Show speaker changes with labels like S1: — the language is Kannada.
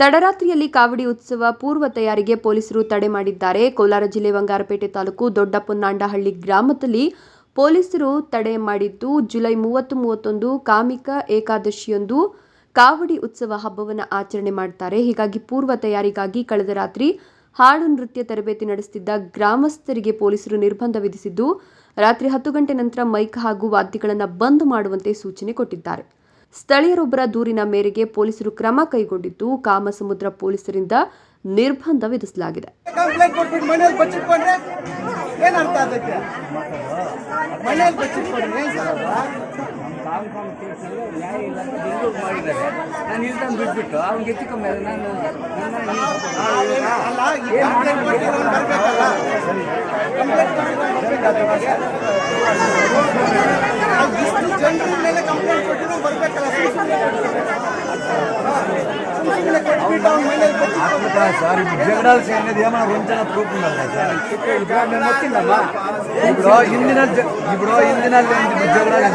S1: ತಡರಾತ್ರಿಯಲ್ಲಿ ಕಾವಡಿ ಉತ್ಸವ ಪೂರ್ವ ತಯಾರಿಗೆ ಪೊಲೀಸರು ತಡೆ ಮಾಡಿದ್ದಾರೆ. ಕೋಲಾರ ಜಿಲ್ಲೆ ಬಂಗಾರಪೇಟೆ ತಾಲೂಕು ದೊಡ್ಡ ಪೊನ್ನಾಂಡಹಳ್ಳಿ ಗ್ರಾಮದಲ್ಲಿ ಪೊಲೀಸರು ತಡೆ ಮಾಡಿದ್ದು, ಜುಲೈ ಮೂವತ್ತು ಮೂವತ್ತೊಂದು ಕಾಮಿಕ ಏಕಾದಶಿಯೊಂದು ಕಾವಡಿ ಉತ್ಸವ ಹಬ್ಬವನ್ನು ಆಚರಣೆ ಮಾಡ್ತಾರೆ. ಹೀಗಾಗಿ ಪೂರ್ವ ತಯಾರಿಗಾಗಿ ಕಳೆದ ರಾತ್ರಿ ಹಾಡು ನೃತ್ಯ ತರಬೇತಿ ನಡೆಸುತ್ತಿದ್ದ ಗ್ರಾಮಸ್ಥರಿಗೆ ಪೊಲೀಸರು ನಿರ್ಬಂಧ ವಿಧಿಸಿದ್ದು, ರಾತ್ರಿ ಹತ್ತು ಗಂಟೆ ನಂತರ ಮೈಕ್ ಹಾಗೂ ವಾದ್ಯಗಳನ್ನು ಬಂದ್ ಮಾಡುವಂತೆ ಸೂಚನೆ ಕೊಟ್ಟಿದ್ದಾರೆ. ಸ್ಥಳೀಯರೊಬ್ಬರ ದೂರಿನ ಮೇರೆಗೆ ಪೊಲೀಸರು ಕ್ರಮ ಕೈಗೊಂಡಿದ್ದು ಕಾಮಸಮುದ್ರ ಪೊಲೀಸರಿಂದ ನಿರ್ಬಂಧ ವಿಧಿಸಲಾಗಿದೆ.
S2: ನಾನು
S3: రెండు
S4: మూడు నెలలు కంప్లైంట్ పెట్టిన బర్పెక్కల రుంచన ప్రూఫ్ ఉందా
S2: ఇప్పుడు వచ్చిందమ్మా.
S4: ఇప్పుడు ఇందిన ఇప్పుడు ఇందినాలు జగడాలి